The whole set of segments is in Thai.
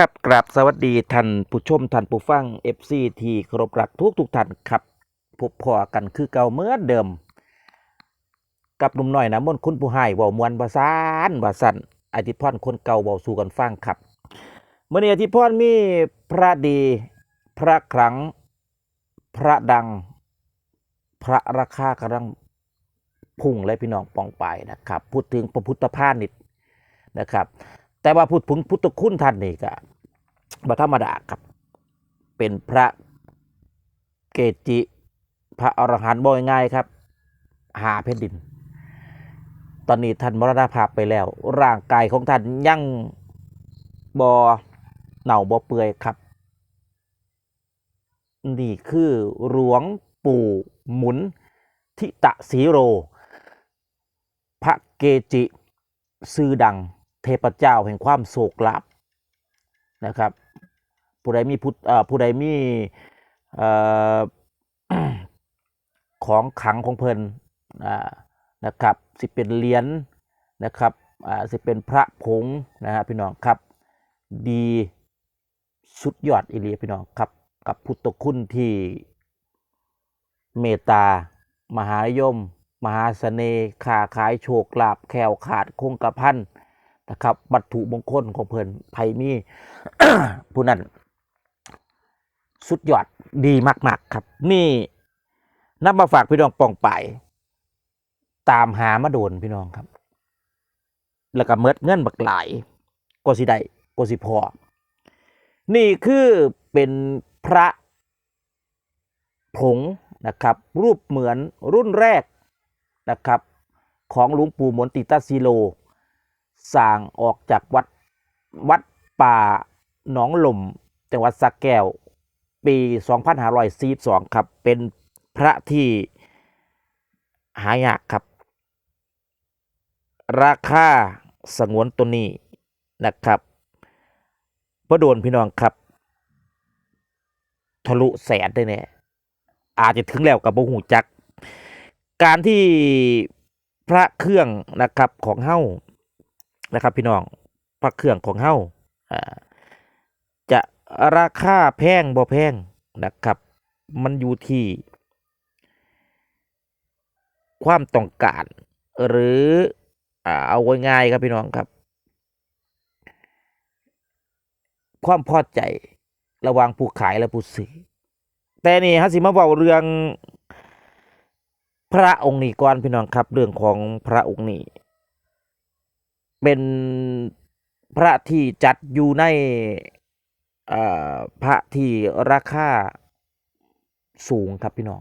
ครับกราบสวัสดีท่านผู้ชมท่านผู้ฟัง FC ที่เคารพรักทุกทุกท่านครับพบพอกันคือเก่าเหมื่อนเดิม กับหนุ่มหน้อยนะมนคุณผู้ให้เว้ามวนบาซานบาสันอธิพรคนเก่าเว้าสู่กันฟังครับเมื่อนี้อธิพรมีพระดีพระครั้งพระดัง พระราคากำลังพุ่งเลยพี่น้องปองไปนะครับ พูดถึงพระพุทธพาณิชย์นะครับ แต่ว่าพูดถึงพุทธคุณท่านนี่ก็บธรรมดาครับ เป็นพระเกจิ พระอรหันต์บ่อยง่ายครับ หาแผ่นดิน ตอนนี้ท่านมรณภาพไปแล้ว ร่างกายของท่านยังบอเน่าบอเปื่อยครับ นี่คือหลวงปู่หมุนทิตะสีโร พระเกจิ ซื่อดัง เทพเจ้าแห่งความโศกลาภนะครับ ผู้ใดมีพุทธเอ่อผู้ใดมีของขังของเพลินนะครับสิเป็นเหรียญนะครับสิเป็นพระผงนะฮะพี่น้องครับดีสุดยอดอีหลีพี่น้องครับกับพุทธคุณที่เมตตามหานิยม มหาเสน่ห์ค้าขายโชคลาภแคล้วขาดคงกระพัน นะครับวัตถุมงคลของเพิ่นไผมีผู้นั้นสุดยอดดีมากๆครับ นี่นำมาฝากพี่น้องปองไปตามหามาโดนพี่น้องครับ แล้วก็เมิดเงินบักหลายกสิได้กสิพอ นี่คือเป็นพระผงนะครับ รูปเหมือนรุ่นแรกนะครับ ของหลวงปู่มนติตาซีโล สร้างออกจากวัดวัดป่าหนองหล่มจังหวัดสระแก้ว ปี 2542 ครับ เป็นพระที่หายากครับ ราคาสงวนตัวนี้นะครับพระโดนพี่น้องครับ ทะลุแสนได้แน่อาจจะถึงแล้วกับบ่หูจัก การที่พระเครื่องนะครับของเฮ้า นะครับพี่น้องพระเครื่องของเฮาอ่าจะราคาแพงบ่แพงนะครับ มันอยู่ที่ ความต้องการ หรืออ่าเอาไว้ง่ายๆครับพี่น้องครับ ความพอใจระหว่างผู้ขายและผู้ซื้อแต่นี่ฮะสิมาเว้าเรื่องพระองค์นี้ก่อนพี่น้องครับ เรื่องของพระองค์นี้ เป็นพระที่จัดอยู่ในพระที่ราคาสูงครับพี่น้อง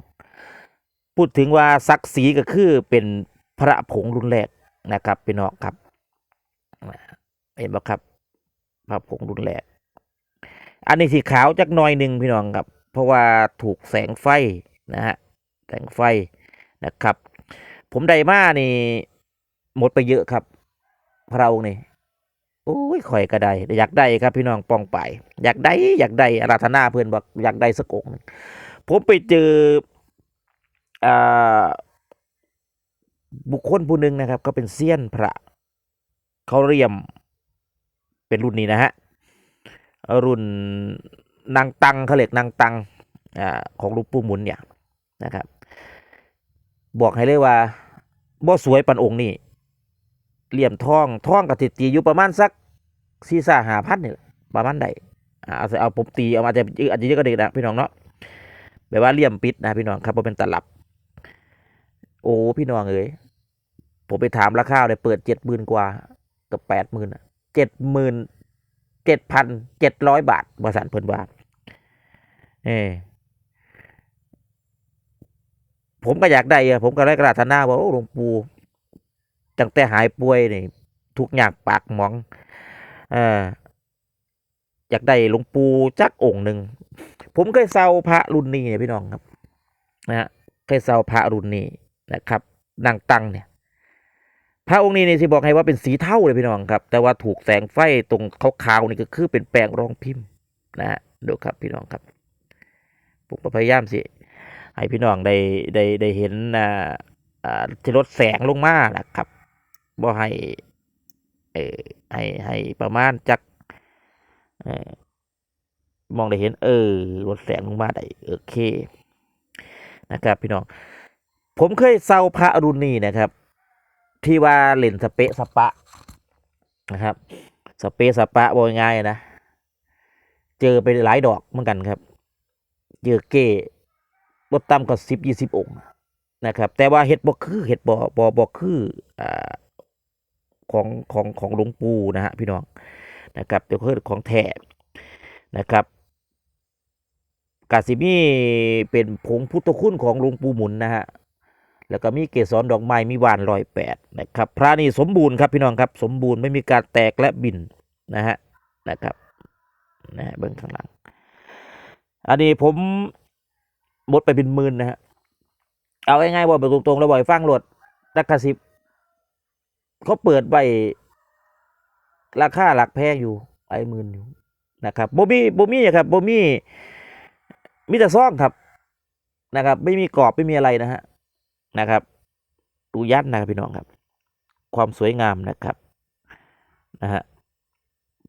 พูดถึงว่าศักดิ์ศรีก็คือเป็นพระผงรุ่นแรกนะครับพี่น้องครับเห็นไหมครับ พระผงรุ่นแรก อันนี้สีขาวจักหน่อยหนึ่งพี่น้องครับ เพราะว่าถูกแสงไฟนะฮะแสงไฟนะครับ ผมได้มานี่หมดไปเยอะครับ พระองค์นี่โอ้ยข่อยก็ได้อยากได้ครับพี่น้องปองไปอยากได้ อยากได้อาราธนาเพื่อนบอกอยากได้สักองค์ผมไปเจออบุคคลผู้หนึ่งนะครับ ก็เป็นเซียนพระเขาเรียมเป็นรุ่นนี้นะฮะรุ่นนางตังเขาเรียกนางตังอของลูกปู่หมุนเนี่ยนะครับ บอกให้เลยว่าบ่สวยปันองค์นี่ เหลี่ยมทองทองกับติดตีอยู่ประมาณสักสี่สาหาพันนี่แหละประมาณใดอาเอาเอาผมตีเอามาจะอาจจะเยอะก็เด็กนะพี่น้องเนาะแบบว่าเหลี่ยมปิดนะพี่น้องครับบ่เป็นตลับ โอ้พี่น้องเอ้ยผมไปถามราคาเลยเปิดเจ็ดหมื่นกว่ากับแปดหมื่นเจ็ดหมื่นเจ็ดพันเจ็ดร้อยบาทบริษัทเพิ่นว่าเออผมก็อยากได้อะผมก็ได้กระดาษหน้าว่าโอ้หลวงปู่ ตั้งแต่หายป่วยนี่ทุกอย่างปากหมองเอออยากได้หลวงปู่จักองค์หนึ่งผมเคยเซาพระรุ่นนี้เนี่ยพี่น้องครับนะฮะเคยเซาพระรุ่นนี้นะครับนางตังเนี่ย พระองค์นี้นี่สิบอกให้ว่าเป็นสีเทาเลยพี่น้องครับ แต่ว่าถูกแสงไฟตรงขาวๆนี่ก็คือเป็นแปลงรองพิมพ์นะฮะดูครับพี่น้องครับผมก็พยายามสิให้พี่น้องได้ได้ได้เห็นอ่าอ่าที่ลดแสงลงมานะครับ บ่ให้เออให้ให้ประมาณจักเออมองได้เห็น เออรถแสงลงมาได้โอเค นะครับพี่น้อง ผมเคยเซาพระอรุณีนะครับ ที่ว่าเล่นสเปะสปะนะครับ สเปะสปะบอกง่ายนะเจอไปหลายดอกเหมือนกันครับ เจอเก้บดต่ำกว่าสิบยี่สิบองค์นะครับ แต่ว่าเห็ดบ่คือเห็ดบ่บ่บ่คืออ่า ของของของหลวงปู่นะฮะพี่น้องนะครับเดี๋ยวคือของแท้นะครับกาสิมีเป็นผงพุทธคุณของหลวงปู่หมุนนะฮะแล้วก็มีเกสรดอกไม้มีวานลอยแปดนะครับพระนี่สมบูรณ์ครับพี่น้องครับสมบูรณ์ไม่มีการแตกและบินนะฮะนะครับนะเบื้องข้างหลัง อันนี้ผมหมดไปเป็นหมื่นนะฮะเอาง่ายๆว่าไปตรงๆแล้วบ่อยฟังโหลดรักกระสิบ เขาเปิดไว้ราคาหลักแพงอยู่ไอ้หมื่นอยู่นะครับโบมี่โบมี่ครับโบมี่มีแต่ซองครับนะครับ ไม่มีกรอบไม่มีอะไรนะฮะนะครับ ดูยัดนะครับพี่น้องครับ ความสวยงามนะครับนะฮะ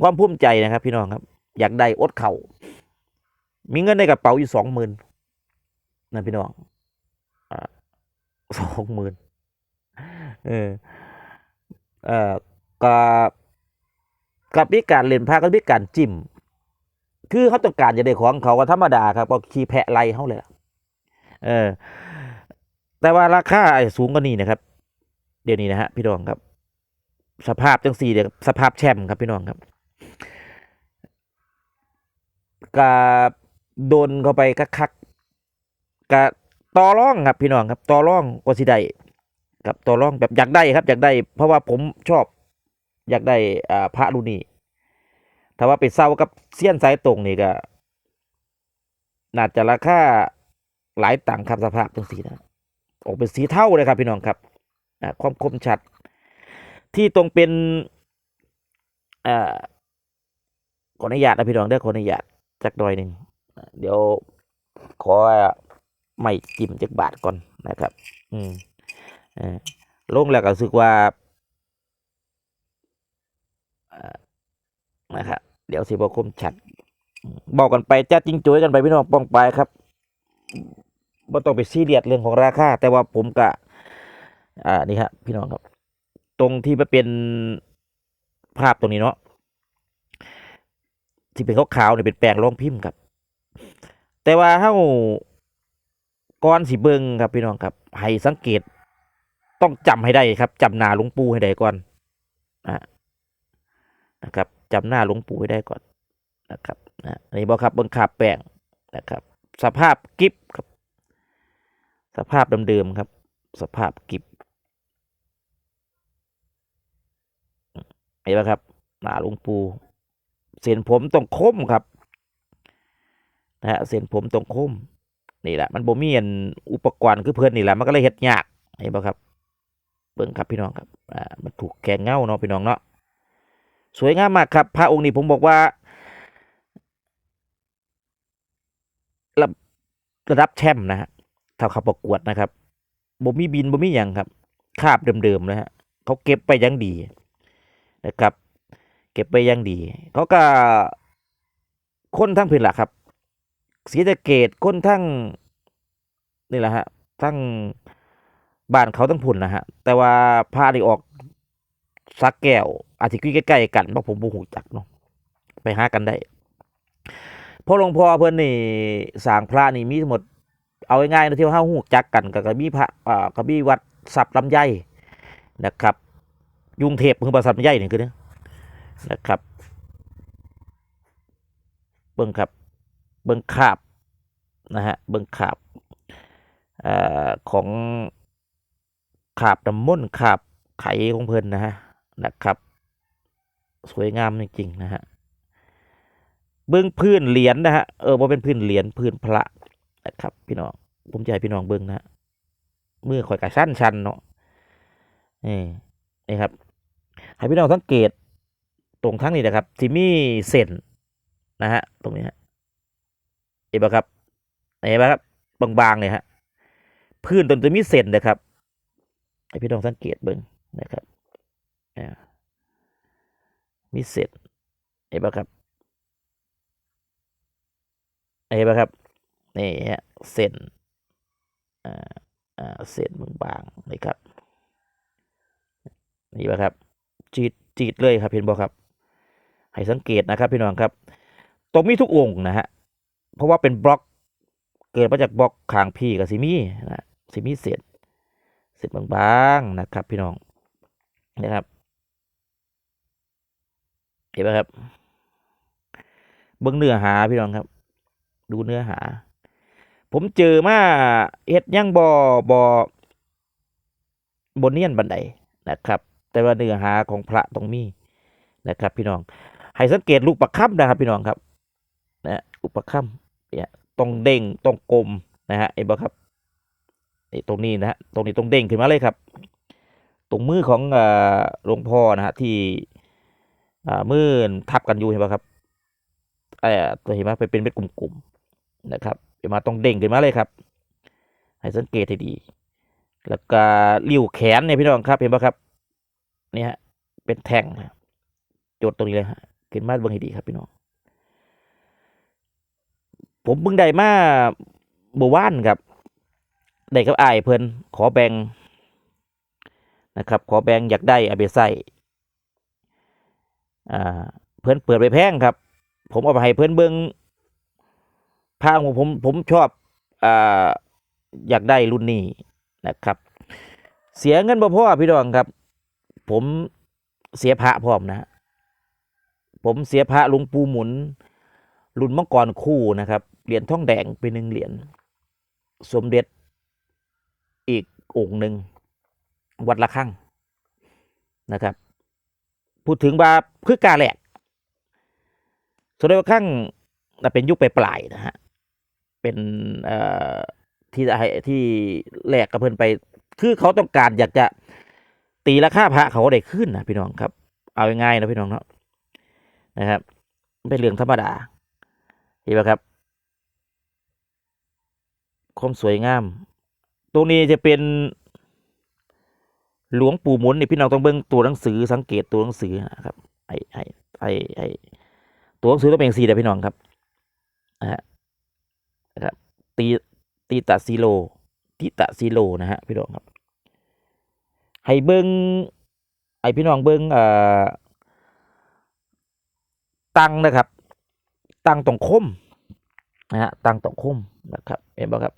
ความภูมิใจนะครับ พี่น้องครับ อยากได้อดเข่ามีเงินในกระเป๋าอยู่สองหมื่นนะพี่น้องสองหมื่นเออ เอ่อกับกับมีการเล่นพากับมีการจิ้ม คือเขาต้องการจะได้ของเขาก็ธรรมดาครับก็ขี่แพะไล่เขาเลยล่ะเออ แต่ว่าราคาอาจจะสูงกว่านี้นะครับ เดี๋ยวนี้นะฮะพี่น้องครับ สภาพจังสี่เดี๋ยวสภาพแชมป์ครับพี่น้องครับกับโดนเข้าไปคักๆกับต่อร่องครับพี่น้องครับต่อร่องกว่าสิได้ กับต่อรองแบบอยากได้ครับอยากได้ เพราะว่าผมชอบ อยากได้อ่าพระรุ่นนี้ถ้าว่าไปเศร้ากับเสี้ยนสายตรงนี่ก็น่าจะราคาหลายตังครับสภาพจังสีนะออกเป็นสีเท่าเลยครับพี่น้องครับอ่าความคมชัด ที่ตรงเป็นอ่าขออนุญาตนะพี่น้องเด้ขออนุญาตจักหน่อยหนึ่งเดี๋ยวขอไม่จิ้มจักบาทก่อนนะครับ อืม ลงแล้วก็รู้สึกว่าอ่านะครับเดี๋ยวสิบคมชัด บอกกันไปจ้าจริงจุ้ยกันไปพี่น้องป้องไปครับบ่ต้องไปซีเรียสเรื่องของราคา แต่ว่าผมกะอ่านี่ครับพี่น้องครับ ตรงที่มันเป็นภาพตรงนี้เนาะที่เป็นขาวๆเนี่ยเป็นแปลงรองพิมพ์ครับ แต่ว่าเฮาก่อนสิเบิงครับพี่น้องครับให้สังเกต ต้องจำให้ได้ครับจำหน้าหลวงปู่ให้ได้ก่อนนะนะครับจำหน้าหลวงปู่ให้ได้ก่อนนะครับนะอันนี้บอกครับบิงขาบแป้งนะครับ สภาพกิฟครับ สภาพเดิมๆครับ สภาพกิฟเห็นไหมครับหน้าหลวงปู่เส้นผมต้องคมครับนะฮะเส้นผมต้องคมนี่แหละมันบ่มีอันอุปกรณ์คือเพื่อนนี่แหละมันก็เลยเฮ็ดยากเห็นบ่ครับ เบิ่งครับพี่น้องครับอ่ามันถูกแกงเงาเนาะพี่น้องเนาะสวยงามมากครับพระองค์นี้ผมบอกว่าระระดับแชมป์นะฮะถ้าเขาประกวดนะครับบ่มีบินบ่มีหยังครับคาบเดิมๆนะฮะเขาเก็บไปยังดีนะครับ เก็บไปยังดี เขาก็คนทั้งพื้นละครับศรีสะเกดคนทั้งนี่แหละฮะทั้ง บ้านเขาทั้งพุ่นนะฮะ แต่ว่าพานี่ออกสักแก้วอาจจะใกล้ๆกันเพราะผมบูหูจักเนาะไปหากันได้พ่อหลวงพ่อเพิ่อนนี่สางพระนี่มีทั้งหมด เอาง่ายๆนะที่ว่าเฮาฮู้จักกันก็ก็มีพระอ่าก็มีวัดสับลำไยนะครับ ยุงเทพคือวัดสับลำไยนี่คือเด้อนะครับ เบิ้งครับ เบิ้งขาบนะฮะเบิ้งขาบอ่อของ ขาบน้ำมนขาบไข่ของเพิ่นนะฮะนะครับ สวยงามจริงๆนะฮะเบิ้องพื้นเหรียญนะฮะเออว่าเป็นพื้นเหรียญพื้นพระนะครับ พี่น้องผมจะให้พี่น้องเบิ้องนะฮะมือข่อยกระชั้นชันเนาะนี่นี่ครับให้พี่น้องสังเกตตรงทั้งนี้นะครับที่มีเส้นนะฮะตรงนี้ฮะเห็นปะครับเห็นปะครับบางๆเลยฮะพื้นตรงจะมีเส้นนะครับ ให้พี่น้องสังเกตเบิ่งนะครับอ่ามีเส้นเห็นปะครับเห็นไหมครับนี่ฮะเส้นอ่าอ่าเส้นบางๆนี่ครับนี่ไหมครับจีดจีดเลยครับเห็นบ่ครับ ให้สังเกตนะครับพี่น้องครับ ตรงมีทุกองค์นะฮะเพราะว่าเป็นบล็อกเกิดมาจากบล็อกขางพี่กับซิมี่นะซิมี่เศษ เศษบางๆนะครับ พี่น้องนะครับ เห็นไหมครับ เบิ้งเนื้อหาพี่น้องครับ ดูเนื้อหา ผมเจอมาเฮ็ดยังบอบอบนเนียนบันไดนะครับ แต่ว่าเนื้อหาของพระต้องมีนะครับ พี่น้อง ให้สังเกตลูกประค่ำนะครับ พี่น้องครับนะลูกประค่ำเนี่ยต้องเด้งต้องกลมนะฮะเห็นบ่ครับ นี่ตรงนี้นะฮะตรงนี้ต้องเด้งขึ้นมาเลยครับ ตรงมือของหลวงพ่อนะฮะที่มือทับกันอยู่เห็นป่ะครับเอ่อตัวเห็นไหมไปเป็นเม็ดกลุ่มๆนะครับเห็นมาต้องเด้งขึ้นมาเลยครับ ให้สังเกตให้ดี แล้วก็ริ้วแขนเนี่ยพี่น้องครับเห็นป่ะครับเนี่ยฮะเป็นแท่งจดตรงนี้เลยฮะขึ้นมาเบิ่งให้ดีครับพี่น้องผมเพิ่งได้มาเมื่อวานครับ ได้กับอ้ายเพิ่นขอแบ่งนะครับ ขอแบ่งอยากได้เอาไปใส่อ่าเพิ่นเปิดไปแพงครับ ผมเอาไปให้เพิ่นเบิ่งพาของผมผมชอบอ่าอยากได้รุ่นนี้นะครับ เสียเงินบ่พอพี่น้องครับ ผมเสียพระพร้อมนะ ผมเสียพระหลวงปู่หมุน รุ่นมังกรคู่นะครับเหรียญทองแดงเป็นหนึ่งเหรียญสมเด็จ องค์หนึ่งวัดละฆังนะครับ พูดถึงว่าคือกาแหลกสมเด็จวัดละฆังนะเป็นยุคปลายๆนะฮะเป็นเอ่ที่ที่แหลกกับเพิ่นไป คือเขาต้องการอยากจะตีราคาพระเขาได้ขึ้นนะพี่น้องครับ เอาง่ายๆนะพี่น้องเนาะนะครับเป็นเรื่องธรรมดาเห็นไหมครับความสวยงาม ตรงนี้จะเป็น หลวงปู่หมุนนี่พี่น้องต้องเบิ่งตัวหนังสือสังเกตตัวหนังสือนะครับไอ้ไอ้ไอ้ไอ้ตัวหนังสือต้องเป็นสีเด้อพี่น้องครับนะฮะนะครับตีตีตะซีโลติตะซีโลนะฮะพี่น้องครับ ให้เบิ่งไอ้พี่น้องเบิ่งเอ่อตังนะครับ ตังตรงคมนะฮะตังตรงคมนะครับ เห็นบ่ครับ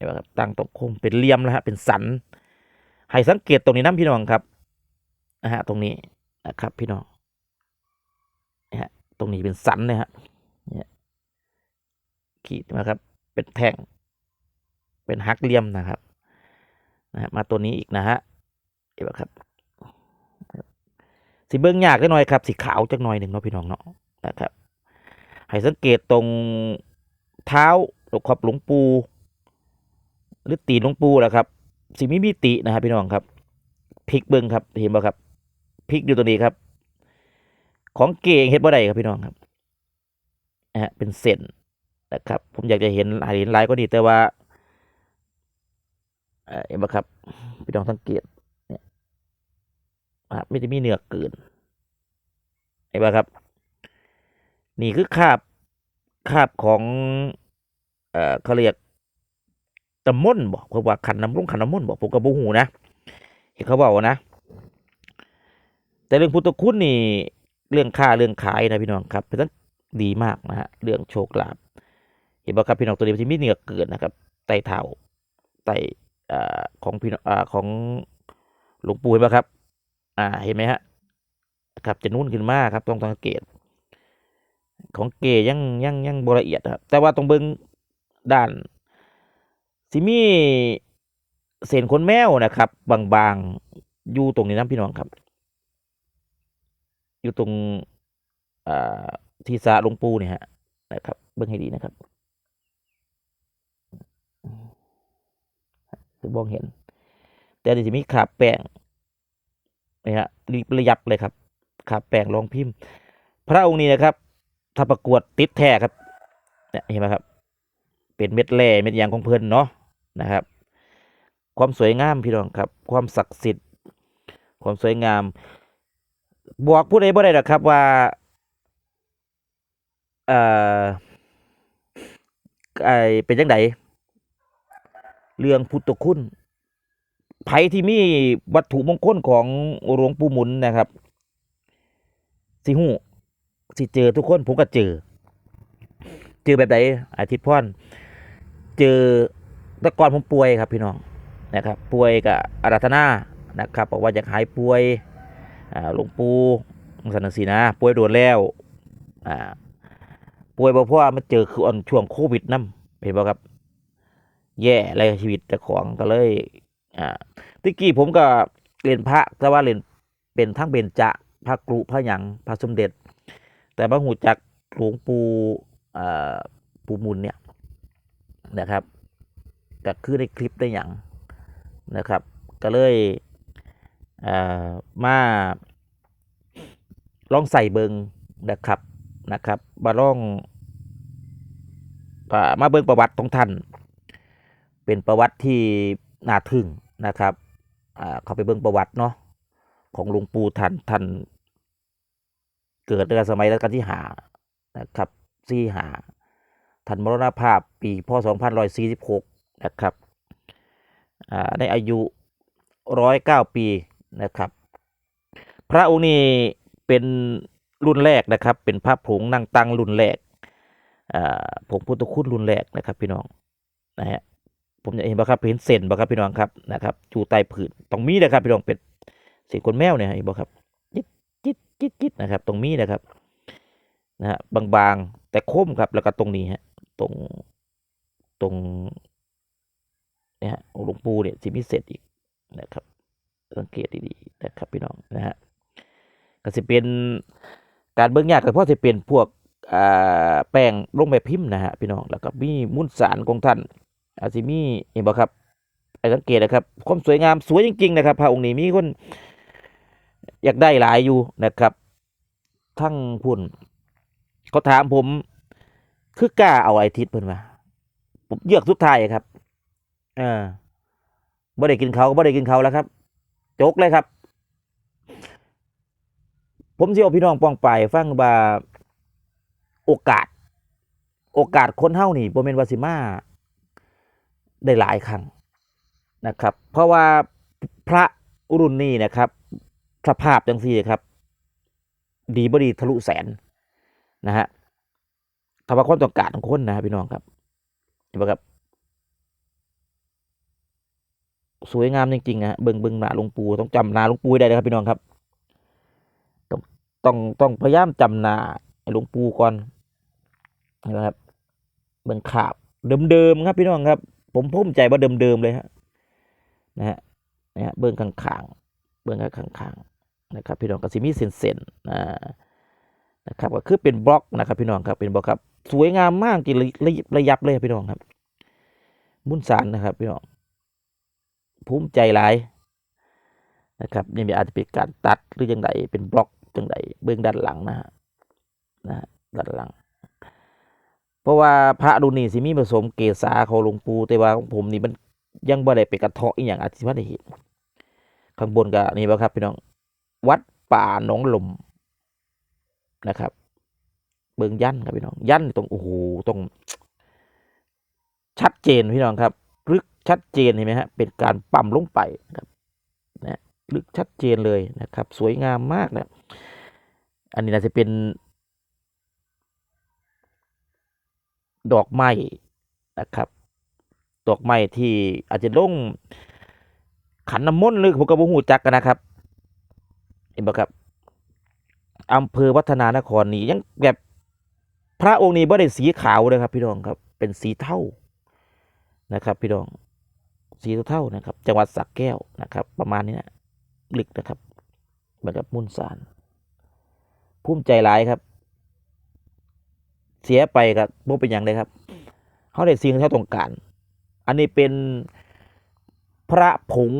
เห็นบ่ครับตังตรงคมเป็นเหลี่ยมนะฮะเป็นสันให้สังเกตตรงนี้น้ำพี่น้องครับนะฮะตรงนี้นะครับพี่น้องนะฮะตรงนี้เป็นสันนะฮะเนี่ยขีดมาครับ เป็นแท่ง เป็นฮักเหลี่ยมนะครับนะฮะมาตัวนี้อีกนะฮะเห็นไหมครับสีเบิ้งยากได้หน่อยครับสีขาวจักหน่อยหนึ่งเนาะพี่น้องเนาะนะครับให้สังเกตตรงเท้าหลวงขอบหลวงปู หรือตีนหลวงปูแหละครับสีมิมิตินะครับพี่น้องครับพลิกเบิ้งครับเห็นบ่ครับพลิกอยู่ตัวนี้ครับ ของเก่งเฮ็ดบ่ได้ครับพี่น้องครับนะฮะเป็นเส้นนะครับ ผมอยากจะเห็นเห็นลายก็ดีแต่ว่าเอเห็นบ่ครับพี่น้องสังเกตเนี่ยครับไม่ได้มีเนื้อเกินเห็นบ่ครับ นี่คือคาบคาบของ เอ่อเขาเรียก ตะม่นบอกเพราะว่าขันน้ำรุ่งขันน้ำมนต์บอกผมกับบูหูนะเห็นเขาบอกนะ แต่เรื่องพุทธคุณนี่เรื่องค่าเรื่องขายนะพี่น้องครับเป็นตั้งดีมากนะฮะเรื่องโชคลาภเห็นบอกครับพี่น้องตัวนี้ที่มีเนื้อเกินนะครับไตเท้าไตอ่าของพี่น้องอ่าของหลวงปู่เห็นไหมครับ อ่าเห็นไหมฮะครับจะนุ่นขึ้นมากครับ ต้องสังเกต ของเกยังยังยังบละเอียดครับแต่ว่าตรงเบิงด้าน สิมีเศษขนแมวนะครับ บางๆอยู่ตรงนี้นะพี่น้องครับ อยู่ตรงอทีสาลงปูเนี่ยฮะนะครับ เบิ่งให้ดีนะครับคือมองเห็น แต่อันนี้จะมีขาแป้งนี่ฮะระยับเลยครับขาแป้งรองพิมพ์ พระองค์นี้นะครับ ถ้าประกวดติดแท้ครับเนี่ยเห็นไหมครับ เป็นเม็ดแร่เม็ดยางของเพิ่นเนาะ นะครับ ความสวยงามพี่น้องครับ ความศักดิ์สิทธิ์ ความสวยงาม บอกผู้ใดบ่ได้หรอกครับว่าเอ่อไอเป็นจังไดเรื่องพุทธคุณไผที่มีวัตถุมงคลของหลวงปู่หมุนนะครับ สิฮู้สิเจอทุกคนผมก็เจอ เจอแบบไหนอาทิตย์พรเจอ แต่ก่อนผมป่วยครับพี่น้องนะครับป่วยกับอาราธนานะครับบอกว่าอยากหายป่วยหลวงปู่สันนิสีนะ ป่วยโดนแล้วป่วยเพราะว่ามันเจอคืออันช่วงโควิดนํเห็นบ่ครับ แย่อะไรชีวิตแต่ของก็เลยอ่กี้ผมก็เรียนพระแต่ว่าเรียนเป็นทั้งเบญจะพระกรุพระหยังพระสมเด็จ แต่บางหูจักหลวงปู่ปู่มุนเนี่ยนะครับ ก็คือในคลิปได้อย่างนะครับ ก็เลยมาลองใส่เบิงนะครับนะครับมาลองมาเบิงประวัติของท่าน เป็นประวัติที่น่าทึ่งนะครับเขาไปเบิงประวัติเนาะของหลวงปู่ท่านท่านเกิดในสมัยรัชกาลที่หานะครับสี่หาท่านมรณภาพปีพศ2546 นะครับอ่าในอายุร้อยเก้าปีนะครับ พระองค์นี้เป็นรุ่นแรกนะครับ เป็นพระผงนั่งตังรุ่นแรกอ่าผงพุทธคุณรุ่นแรกนะครับ พี่น้องนะฮะผมจะเห็นบ่ครับเห็นเส้นบ่ครับพี่น้องครับนะครับจู่ใต้ผืนตรงมีนะครับ พี่น้องเป็ดเสีคนแมวเนี่ยเห็นบ่ครับจิตจิตจิตจิตนะครับ ตรงมีนะครับนะฮะบางๆแต่คมครับแล้วก็ตรงนี้ฮะตรงตรง นี่ยฮะหลวงปู่เนี่ยสิมีเศษอีกนะครับ สังเกตดีๆนะครับพี่น้องนะฮะก็สิเป็นการเบิ่งยากก็เพราะสิเป็นพวกแป้งลงแบบพิมพ์นะฮะพี่น้องแล้วก็มีมุ่นสารของท่านอาจสิมีเห็นบ่ครับไอ้สังเกตนะครับความสวยงามสวยจริง ๆ นะครับพระองค์นี้มีคนอยากได้หลายอยู่นะครับ ทั้งพุ่นเขาถามผม คือกล้าเอาไอทิศเพิ่นมาผมเยือกสุดท้ายครับ เออบ่ได้กินเขาก็บ่ได้กินเขาแล้วครับ จกเลยครับ ผมสิเอาพี่น้องป้องไปฟังว่าโอกาส โอกาสคนเฮานี่โบ่แม่นวาสิมาได้หลายครั้งนะครับ เพราะว่าพระรุ่นนี้นะครับ สภาพจังสี่ครับ ดีบดีทะลุแสนนะฮะถ้าว่าความต้องการของคนนะพี่น้องครับเห็นไหมครับ สวยงามจริงๆนะเบิ่งเบิ่งหนาหลวงปู่ต้องจำหนาหลวงปู่ได้นะครับพี่น้องครับ ต้องต้องต้องพยายามจำหนาไอ้หลวงปู่ก่อนนะครับเบิ่งขาบเดิมๆครับพี่น้องครับ ผมภูมิใจว่าเดิมๆเลยฮะนะฮะนะฮะเบื้องข้างๆเบื้องข้างๆนะครับ พี่น้องก็สิมีเส้นๆอ่านะครับก็คือเป็นบล็อกนะครับ พี่น้องครับเป็นบล็อกครับ สวยงามมากจริงระระระยับเลยครับพี่น้องครับ มุนสารนะครับ พี่น้อง ภูมิใจหลายนะครับนี่อาจจะเป็นการตัดหรือยังไงเป็นบล็อกจังไดเบื้องด้านหลังนะฮะนะด้านหลัง เพราะว่าพระรุ่นนี้สิมีผสมเกษาของหลวงปู่แต่ว่าของผมนี่มันยังบ่ได้ไปกระเทาะอีหยังอาจสิบ่ได้เห็นข้างบนก็นี่บ่ครับพี่น้องวัดป่าหนองลมนะครับ เบิ่งยันครับพี่น้องยันตรงโอ้โหตรงชัดเจนพี่น้องครับ ชัดเจนเห็นไหมฮะเป็นการปั๊มลงไปนะครับนะลึกชัดเจนเลยนะครับ สวยงามมากนะอันนี้น่าจะเป็น ดอกไม้นะครับ ดอกไม้ที่อาจจะลงขันน้ำมนต์หรือผมก็บ่ฮู้จักกันนะครับเห็นบ่ครับอำเภอวัฒนานครนี่ยังแบบพระองค์นี้บ่ได้สีขาวเลยครับ พี่น้องครับ เป็นสีเทานะครับ พี่น้อง สีเท่าๆนะครับ จังหวัดสระแก้วนะครับ ประมาณนี้นะหลึกนะครับเหมือนกับมุนสารภูมิใจหลายครับ เสียไปกับบ่เป็นอย่างเลยครับเขาได้สิ่งที่เขาต้องการ อันนี้เป็นพระผง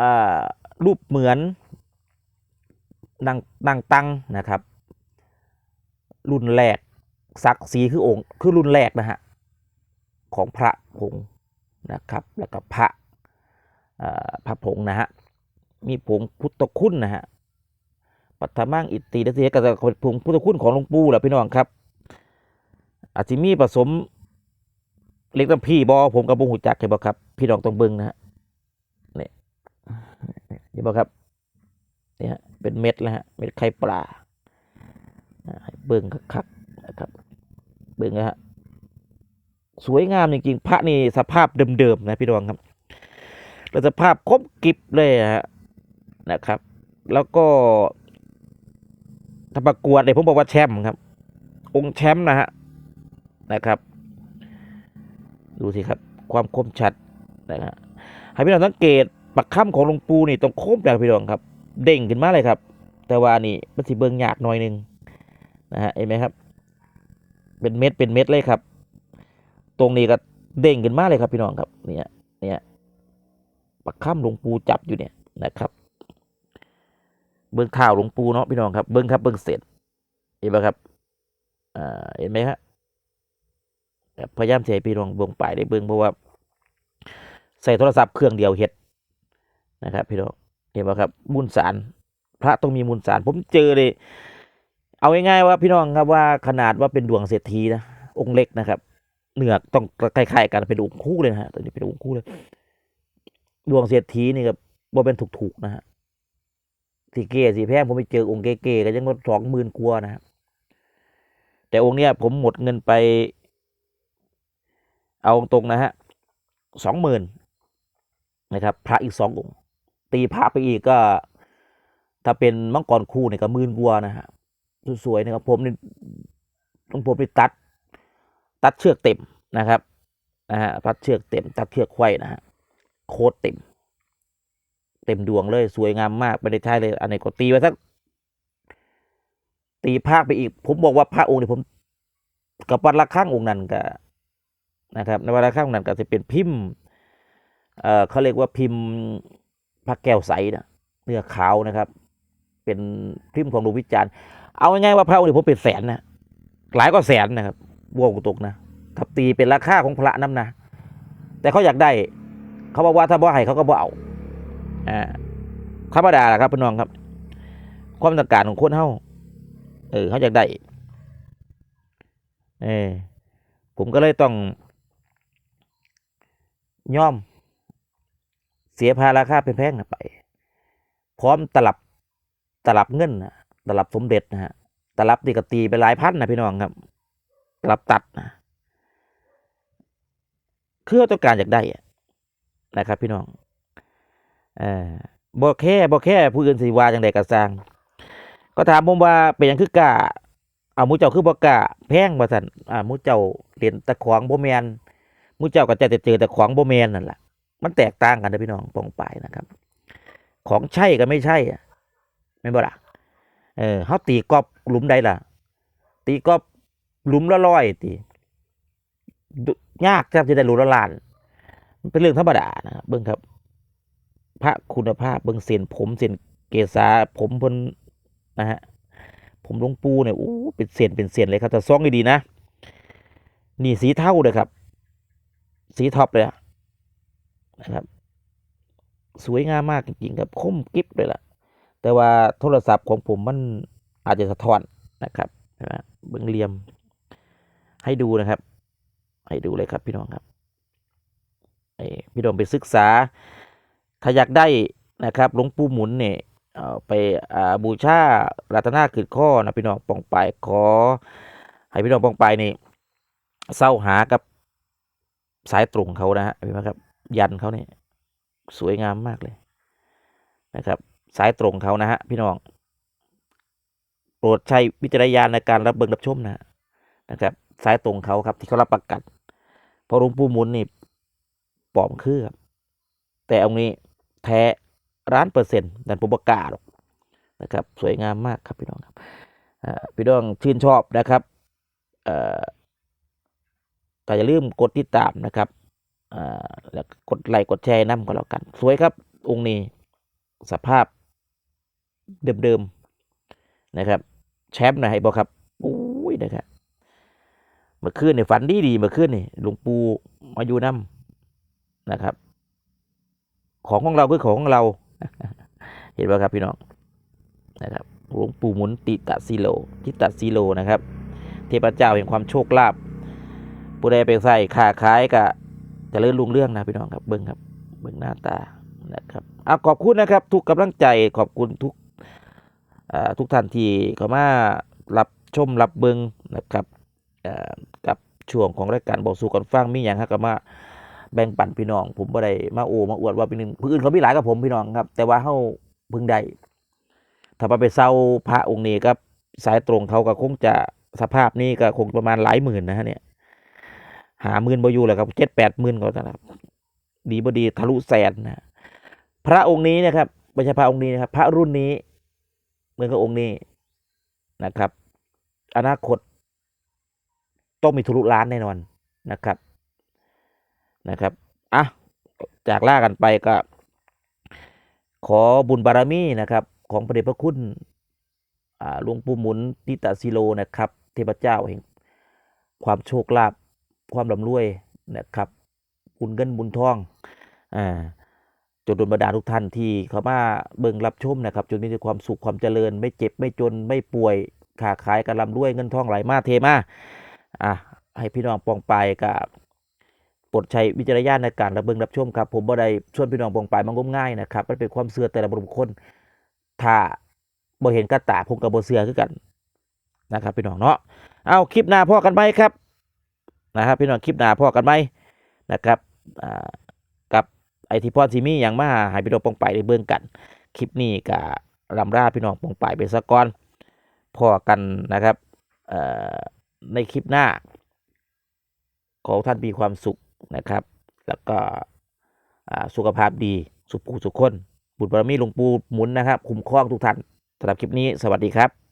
อ่ารูปเหมือนนางนางตังนะครับ รุ่นแรกศักดิ์ศรีคือองค์ คือรุ่นแรกนะฮะของพระผง นะครับ แล้วก็พระอ่าพระผงนะฮะ มีผงพุทธคุณนะฮะ ปัทมังอิติดเสียกับผงพุทธคุณของหลวงปู่แหละพี่น้องครับ อาจจะมีผสมเล็กน้ำพี่บอผมกับบุหูจักเห็นบ่ครับ พี่น้องต้องเบิ่งนะฮะเนี่ยเห็นบ่ครับเนี่ฮะเป็นเม็ดแล้วฮะ เม็ดไข่ปลาเบิ่งคักๆนะครับ เบิ่งนะฮะ สวยงามจริงๆ พระนี่สภาพเดิมๆนะพี่น้องครับแล้วสภาพคมกริบเลยฮะนะครับ แล้วก็ถ้าประกวดเนี่ยผมบอกว่าแชมป์ครับ องค์แชมป์นะฮะนะครับ ดูสิครับ ความคมชัดนะฮะให้พี่น้องสังเกตปักค่ำของหลวงปู่นี่ต้องคมแบบพี่น้องครับ เด้งขึ้นมาเลยครับ แต่ว่านี่มันสิเบิ่งยากหน่อยหนึงนะฮะเห็นไหมครับ เป็นเม็ดเป็นเม็ดเลยครับ ตรงนี้ก็เด้งขึ้นมาเลยครับพี่น้องครับเนี่ยเนี่ยปักค่ำหลวงปู่จับอยู่เนี่ยนะครับ เบิ้งข่าวหลวงปู่เนาะพี่น้องครับเบิ้งครับเบิ้งเสร็จเห็นไหมครับอ่าเห็นไหมฮะแบพยายามใช้พี่น้องเบิ้งไปได้เบิ้งเพราะว่า ใส่โทรศัพท์เครื่องเดียวเฮ็ดนะครับ พี่น้องเห็นไหมครับมูลสารพระต้องมีมูลสารผมเจอเลย เอาง่ายๆว่าพี่น้องครับว่าขนาดว่าเป็นดวงเศรษฐีนะองค์เล็กนะครับ เนือกต้องคล้ายๆกันเป็นองค์คู่เลยนะฮะตัวนี้เป็นองค์คู่เลย ดวงเศรษฐีนี่ก็บ่เป็นถูกๆนะฮะสีเก้สีแพงผมไปเจอองค์เก๋ๆก็ยังงดสองหมื่นกว่านะฮะแต่องค์เนี้ยผมหมดเงินไป เอาตรงๆนะฮะสองหมื่นนะครับ พระอีกสององค์ ตีพระไปอีกก็ ถ้าเป็นมังกรคู่เนี่ยก็หมื่นกว่านะฮะสวยๆนะครับผมนี่ต้องผมไปตัด ตัดเชือกเต็มนะครับนะฮะตัดเชือกเต็ม ตัดเชือกไขว้นะฮะโคตรเต็ม เต็มดวงเลยสวยงามมากไม่ได้ใช่เลย อันนี้ก็ตีไว้สักตีภาคไปอีก ผมบอกว่าพระองค์เนี่ยผมกับวัดละข้างองค์นั้นก็นะครับในวัดละข้างองค์นั้นก็จะเป็นพิมพ์เอ่อเขาเรียกว่าพิมพ์พระแก้วใสนะเนื้อขาวนะครับ เป็นพิมพ์ของดวงวิจารณ์เอาง่ายๆว่าพระองค์เนี่ยผมเป็นแสนนะหลายก็แสนนะครับ บวกตกนะถ้าตีเป็นราคาของพระน้ำนะ แต่เขาอยากได้ เขาบอกว่าถ้าบ่ให้เขาก็บ่เอาอ่าธรรมดาแหละครับพี่น้องครับ ความต้องการของคนเฮาเออเขาอยากได้เออผมก็เลยต้องย่อม เสียภาราคาแพงๆนะไป พร้อมตลับตลับเงินนะตลับสมเด็จนะฮะตลับนี่ก็ตีไปหลายพันนะพี่น้องครับ ตลับตัดนะคือต้องการอยากได้นะครับ พี่น้องเออบ่แค่บ่แค่ผู้อื่นสิว่าจังใดก็สร้างก็ถามผมว่าเป็นหยังคือกล้าเอามูเจ้าคือบ่กล้าแพงว่าซั่นอ่ามูเจ้าเรียนตะขวางบ่แมนมูเจ้าก็จะเจอแต่ของบ่แมนนั่นแหละมันแตกต่างกันนะพี่น้องปองปายนะครับ ของใช่กับไม่ใช่อะไม่บ่ล่ะเออเฮาตีกอบหลุมใดล่ะ ตีกอบ หลุมละร้อยตียากแทบจะได้หลุมละล้านเป็นเรื่องธรรมดานะครับเบิ่งครับ พระคุณภาพเบิ่งเส้นผมเส้นเกษาผมพนนะฮะผมลงปูเนี่ยโอ้เป็นเส้นเป็นเส้นเลยครับแต่ซองดีๆนะนี่สีเทาเลยครับ สีท็อปเลยนะครับ สวยงามมากจริงๆครับคมกริบเลยล่ะ แต่ว่าโทรศัพท์ของผมมันอาจจะสะท้อนนะครับนะเบิ่งเหลี่ยม ให้ดูนะครับ ให้ดูเลยครับพี่น้องครับเอ้พี่น้องไปศึกษาถ้าอยากได้นะครับหลวงปู่หมุนเนี่ยไปบูชารัตนาขืดข้อนะพี่น้องปองไปขอ ให้พี่น้องปองไปนี่เศร้าหากับสายตรงเขานะฮะพี่น้องครับยันเขาเนี่ยสวยงามมากเลยนะครับสายตรงเขานะฮะพี่น้อง โปรดใช้วิจารณญาณในการรับเบิ่งรับชมนะนะครับ สายตรงเขาครับ ที่เขารับประกันพอหลวงปู่มุนนี่ปลอมคือครับแต่องค์นี้แท้ร้านเปอร์เซ็นต์ดันผมประกาหรอกนะครับ สวยงามมากครับพี่น้องครับพี่น้องชื่นชอบนะครับเอ่อก็อย่าลืมกดติดตามนะครับแล้วกดไลค์กดแชร์น้ำก็แล้วกัน สวยครับ องค์นี้สภาพเดิมๆนะครับ แชมป์นะให้บอกครับอุ้ยนะครับ มื่อคืนเนี่ยฝันดีดีเมื่อคืนนี่หลวงปู่มาอยู่น้ำนะครับ ของของเราคือของของเรา เห็นไหมครับพี่น้องนะครับหลวงปู่หมุนติตะซีโลทิตะซีโลนะครับ เทพเจ้าแห่งความโชคลาภผู้ใดไปใส่ค้าขายก็จะเลื่อนลุงเรื่องนะพี่น้องครับเบิ่งครับเบิ่งหน้าตานะครับอะขอบคุณนะครับ ทุกกำลังใจขอบคุณทุกทุกท่านที่เข้ามารับชมรับเบิ่งนะครับ กับช่วงของรายการบอกสู่กันฟังมีหยังฮะก็มาแบ่งปันพี่น้อง ผมบ่ได้มาโอมาอวดว่าเป็นหนึ่งผู้อื่นเขามีหลายกับผมพี่น้องครับ แต่ว่าเฮาพิ่งได้ถ้าว่าไปเซาพระองค์นี้ครับสายตรงเขาก็คงจะสภาพนี้ก็คงประมาณหลายหมื่นนะฮะเนี่ย หาหมื่นบ่อยู่แล้วครับเจ็ดแปดหมื่นก็นะครับ ดีบ่ดีทะลุแสนนะพระองค์นี้นะครับไม่ใช่พระองค์นี้นะครับ พระรุ่นนี้เหมือนกับองค์นี้นะครับ อนาคต ต้องมีทะลุล้านแน่นอนนะครับนะครับอะจากล่ากันไปก็ ขอบุญบารมีนะครับ ของพระเดชพระคุณอ่าหลวงปู่หมุนทิตาซิโลนะครับ เทพเจ้าแห่งความโชคลาภความร่ำรวยนะครับบุญเงินบุญทองอ่าจนดลบันดาลทุกท่านที่เขามาเบิ่งรับชมนะครับ จนมีแต่ความสุขความเจริญ ไม่เจ็บไม่จนไม่ป่วยค้าขายกันร่ำรวยเงินทองไหลมาเทมา อะให้พี่น้องปองไปกับโปรดใช้วิจารณญาณในการรับเบิงรับชมครับ ผมบ่ได้ชวนพี่น้องปองไปายมางมง่ายนะครับมันเป็นความเชื่อแต่ละบุคคลถ้าบ่เห็นกระตาผมกับบ่เชื่อคือกันนะครับพี่น้องเนาะเอาคลิปหน้าพ่อกันไหมครับนะครับพี่น้องคลิปหน้าพ่อกันไหมนะครับอ่ากับไอทีพอซีมี่อย่างมาให้พี่น้องปองไปได้เบิ่งกัน คลิปนี้ก็ลำราพี่น้องปองไปไปซะก่อนพ่อกันนะครับเอ่อ ในคลิปหน้า ขอท่านมีความสุขนะครับ แล้วก็สุขภาพดีสุขผู้สุขคน บุญบารมีหลวงปู่หมุนนะครับ คุ้มครองทุกท่านสำหรับคลิปนี้สวัสดีครับ